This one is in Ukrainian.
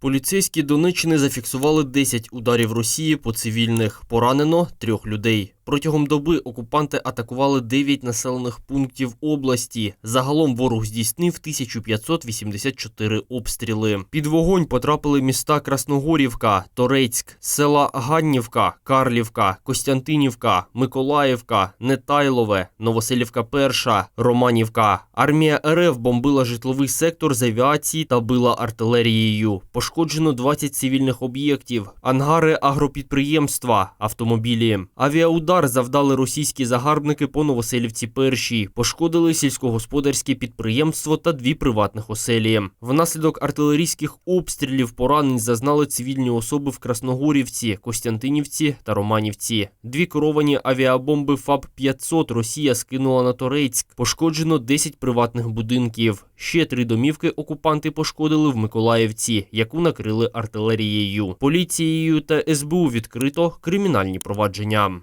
Поліцейські Донеччини зафіксували 10 ударів Росії по цивільних. Поранено трьох людей. Протягом доби окупанти атакували 9 населених пунктів області. Загалом ворог здійснив 1584 обстріли. Під вогонь потрапили міста Красногорівка, Торецьк, села Ганнівка, Карлівка, Костянтинівка, Миколаївка, Нетайлове, Новоселівка Перша, Романівка. Армія РФ бомбила житловий сектор з авіації та била артилерією. Пошкоджено 20 цивільних об'єктів, ангари агропідприємства, автомобілі. Авіаудар завдали російські загарбники по Новоселівці Першій. Пошкодили сільськогосподарське підприємство та дві приватних оселі. Внаслідок артилерійських обстрілів поранень зазнали цивільні особи в Красногорівці, Костянтинівці та Романівці. Дві керовані авіабомби ФАБ-500 Росія скинула на Торецьк. Пошкоджено 10 приватних будинків. Ще три домівки окупанти пошкодили в Миколаївці, яку накрили артилерією. Поліцією та СБУ відкрито кримінальні провадження.